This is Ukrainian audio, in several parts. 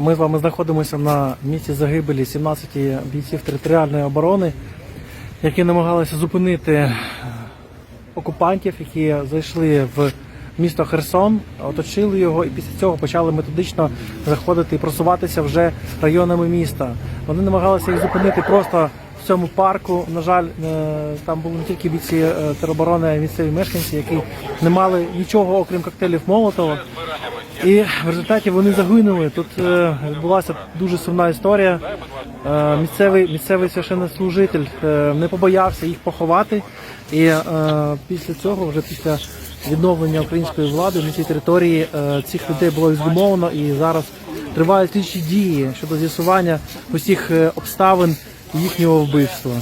Ми з вами знаходимося на місці загибелі 17 бійців територіальної оборони, які намагалися зупинити окупантів, які зайшли в місто Херсон, оточили його і після цього почали методично заходити і просуватися вже районами міста. Вони намагалися їх зупинити просто в цьому парку. На жаль, е, там були не тільки бійці е, тероборони, а й місцеві мешканці, які не мали нічого окрім коктейлів Молотова. І в результаті вони загинули. Тут е, відбулася дуже сумна історія. Місцевий місцевий священнослужитель не побоявся їх поховати. І після цього, вже після відновлення української влади на цій території, цих людей було ексгумовано і зараз тривають слідчі дії щодо з'ясування усіх обставин їхнього вбивства.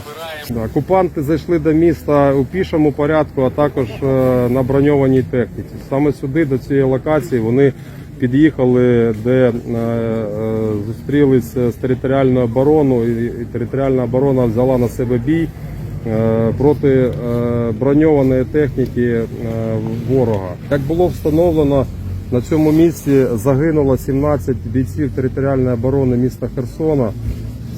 Окупанти зайшли до міста у пішому порядку, а також е, на броньованій техніці. Саме сюди, до цієї локації, вони під'їхали, де е, е, з територіальною обороною, і, територіальна оборона взяла на себе бій проти броньованої техніки ворога. Як було встановлено, на цьому місці загинуло 17 бійців територіальної оборони міста Херсона.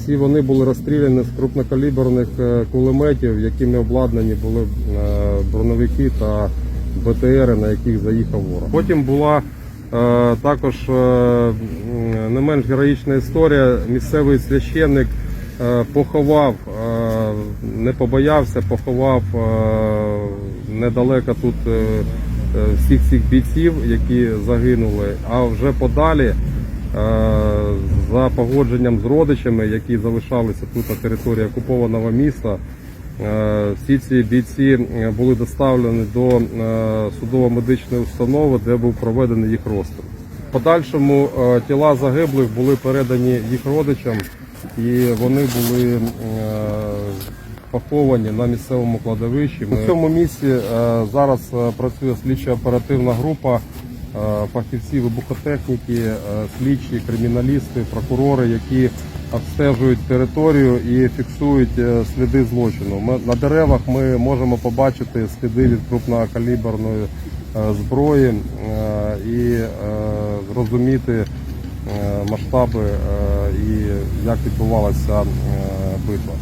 Всі вони були розстріляні з крупнокаліберних е, кулеметів, якими обладнані були е, броневики та БТРи, на яких заїхав ворог. Потім була е, також не менш героїчна історія. Місцевий священник поховав, не побоявся, поховав недалеко тут всіх цих бійців, які загинули, а вже подалі. Е, За погодженням з родичами, які залишалися тут на території окупованого міста, е, всі ці бійці е, були доставлені до судово-медичної установи, де був проведений їх розстріл. В подальшому тіла загиблих були передані їх родичам, і вони були поховані на місцевому кладовищі. На цьому місці зараз працює слідчо-оперативна група е, фахівці вибухотехніки, е, слідчі, криміналісти, прокурори, які обстежують територію і фіксують е, сліди злочину. На деревах ми можемо побачити сліди від крупнокаліберної е, зброї е, і е, зрозуміти е, масштаби е, і як відбувалася е, битва.